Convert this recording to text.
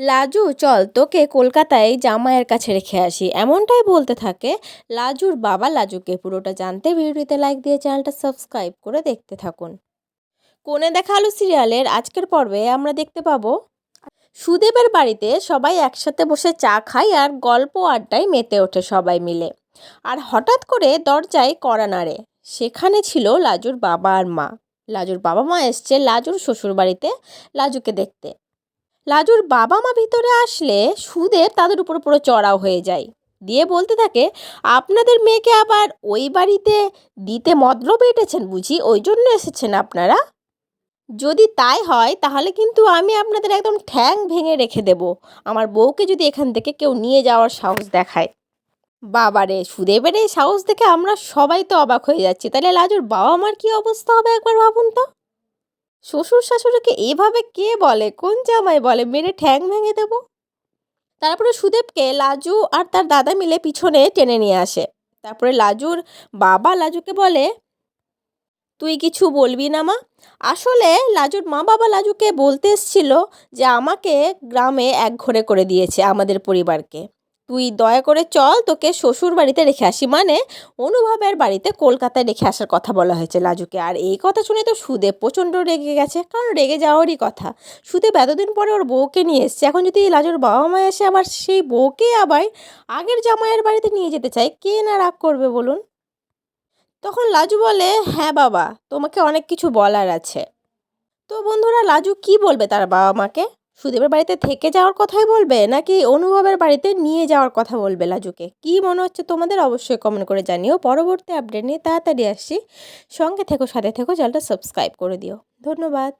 লাজু, চল তোকে কলকাতায় জামাইয়ের কাছে রেখে আসি। এমনটাই বলতে থাকে, লাজুর বাবা লাজুকে পুরোটা জানতে ভিডিওতে লাইক দিয়ে চ্যানেলটা সাবস্ক্রাইব করে দেখতে থাকুন। কোণে দেখা আলো সিরিয়ালের আজকের পর্বে আমরা দেখতে পাবো, সুদেবের বাড়িতে সবাই একসাথে বসে চা খায় আর গল্প আড্ডায় মেতে ওঠে সবাই মিলে। আর হঠাৎ করে দরজায় কড়া নাড়ে। সেখানে ছিল লাজুর বাবা আর মা। লাজুর বাবা মা এসছে লাজুর শ্বশুর বাড়িতে লাজুকে দেখতে। লাজুর বাবা মা ভিতরে আসলে সুদেব তাদের উপর পুরো চড়াও হয়ে যায়। দিয়ে বলতে থাকে, আপনাদের মেয়েকে আবার ওই বাড়িতে দিতে মদ্রবে এঁটেছেন বুঝি? ওই জন্য এসেছেন আপনারা? যদি তাই হয়, তাহলে কিন্তু আমি আপনাদের একদম ঠ্যাং ভেঙে রেখে দেব। আমার বউকে যদি এখান থেকে কেউ নিয়ে যাওয়ার সাহস দেখায়। বাবারে সুদেবের এই সাহস দেখে আমরা সবাই তো অবাক হয়ে যাচ্ছি। তাহলে লাজুর বাবা মার কি অবস্থা হবে একবার ভাবুন তো? শ্বশুর শাশুড়িকে এভাবে কে বলে? কোন জামাই বলে? মেরে ঠ্যাং ভেঙে দেব? তারপরে সুদেবকে লাজু আর তার দাদা মিলে পিছনে টেনে নিয়ে আসে। তারপরে লাজুর বাবা লাজুকে বলে, তুই কিছু বলবি না মা? আসলে লাজুর মা বাবা লাজুকে বলতে এসছিল যে, আমাকে গ্রামে এক ঘরে করে দিয়েছে আমাদের পরিবারকে। তুই দয়া করে চল, তোকে শ্বশুর বাড়িতে রেখে আসি। মানে অনুভবের বাড়িতে কলকাতায় রেখে আসার কথা বলা হয়েছে লাজুকে। আর এই কথা শুনে তো সুদেব প্রচণ্ড রেগে গেছে। কারণ রেগে যাওয়ারই কথা। সুদেব এতদিন পরে ওর বউকে নিয়ে এসছে। এখন যদি লাজুর বাবা মা এসে আবার সেই বউকে আবার আগের জামাইয়ের বাড়িতে নিয়ে যেতে চায়, কে না রাগ করবে বলুন? তখন লাজু বলে হ্যাঁ বাবা, তোমাকে অনেক কিছু বলার আছে। তো বন্ধুরা, লাজু কি বলবে তার বাবা মাকে সুদেবের বাড়িতে থেকে যাওয়ার কথাই বলবে, নাকি অনুভবের বাড়িতে নিয়ে যাওয়ার কথা বলবে লাজুকে? কি মনে হচ্ছে তোমাদের? অবশ্যই কমেন্ট করে জানিও। পরবর্তী আপডেট নিয়ে তাড়াতাড়ি আসছি। সঙ্গে থেকো, সাথে থেকো, চ্যানেলটা সাবস্ক্রাইব করে দিও। ধন্যবাদ।